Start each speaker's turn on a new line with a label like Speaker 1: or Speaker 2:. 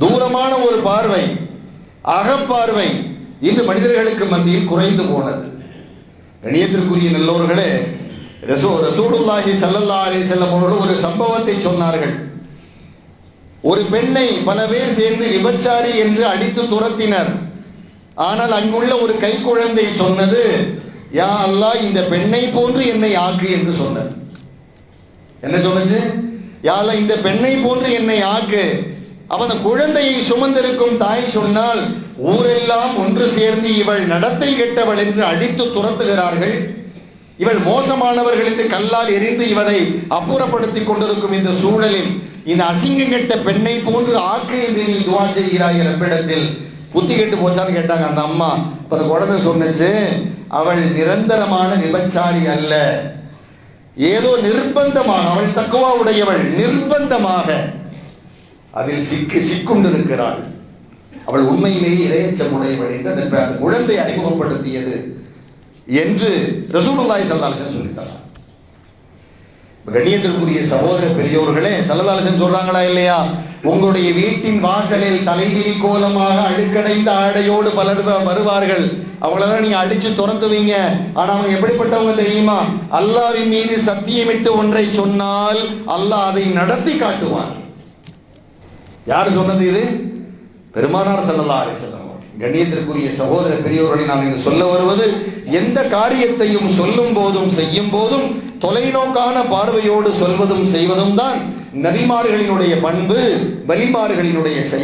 Speaker 1: தூரமான ஒரு பார்வை அகப்பார்வை இன்று மனிதர்களுக்கு மத்தியில் குறைந்து போனது. கணியத்திற்குரிய நல்லவர்களே ரசூ ரசூலுல்லாஹி ஸல்லல்லாஹு அலைஹி வஸல்லம் அவர்கள் ஒரு சம்பவத்தை சொன்னார்கள். ஒரு பெண்ணை பல பேர் சேர்ந்து விபச்சாரி என்று அடித்து துரத்தினர். ஆனால் அங்குள்ள ஒரு கைக்குழந்தை சொன்னது யா அல்லாஹ் இந்த பெண்ணை போன்று என்னை ஆக்கு என்று சொன்னது என்ன சொன்னச்சு யா இந்த பெண்ணை போன்று என்னை ஆக்கு. அப்ப அந்த குழந்தையை சுமந்திருக்கும் தாய் சொன்னால் ஊரெல்லாம் ஒன்று சேர்ந்து இவள் நடத்தை கெட்டவள் என்று அடித்து துரத்துகிறார்கள். இவள் மோசமானவர்கள் என்று கல்லால் எரிந்து இவரை அப்புறப்படுத்திக் கொண்டிருக்கும் இந்த சூழலில் இந்த அசிங்கம் கெட்ட பெண்ணை போன்று ஆக்கு என்று நீ துவா செய்கிறாய் ரப்பிடத்தில் புத்தி கெட்டு போச்சான்னு கேட்டாங்க அந்த அம்மா. அப்ப அந்த குழந்தை சொன்னுச்சு அவள் நிரந்தரமான விபச்சாரி அல்ல. ஏதோ நிர்பந்தமாக அவள் தக்குவா உடையவள் நிர்பந்தமாக அதில் சிக்கு சிக்குண்டிருக்கிறாள். அவள் உண்மையிலேயே இரையச்சம் உடையவள் என்று அந்த குழந்தை அறிமுகப்படுத்தியது என்று ரசூலுல்லாய் ஸல்லல்லாஹு அலைஹி கணியத்திற்குரிய சகோதர பெரியோர்களே சல்லல்லாஹு சொல்றாங்களா இல்லையா? உங்களுடைய வீட்டின் வாசலில் தலைவிரி கோலமாக அழுக்கடைந்த ஆடையோடு பலர் வருவார்கள். அவங்களெல்லாம் நீங்க அடிச்சு துறந்துவீங்க ஆனா அவங்க எப்படிப்பட்டவங்க தெரியுமா? அல்லாஹ்வின் மீது சத்தியமிட்டு ஒன்றை சொன்னால் அல்லாஹ் அதை நடத்தி காட்டுவான். யார் சொன்னது இது? பெருமானார் ஸல்லல்லாஹு அலைஹி வஸல்லம் கண்ணியத்திற்குரிய சகோதர பெரியோர்களை நான் இங்கு சொல்ல வருவது எந்த காரியத்தையும் சொல்லும் போதும் செய்யும் போதும் தொலைநோக்கான பார்வையோடு சொல்வதும் செய்வதும் தான் நபிமார்களினுடைய பண்பு வலிமார்களினுடைய செயல்.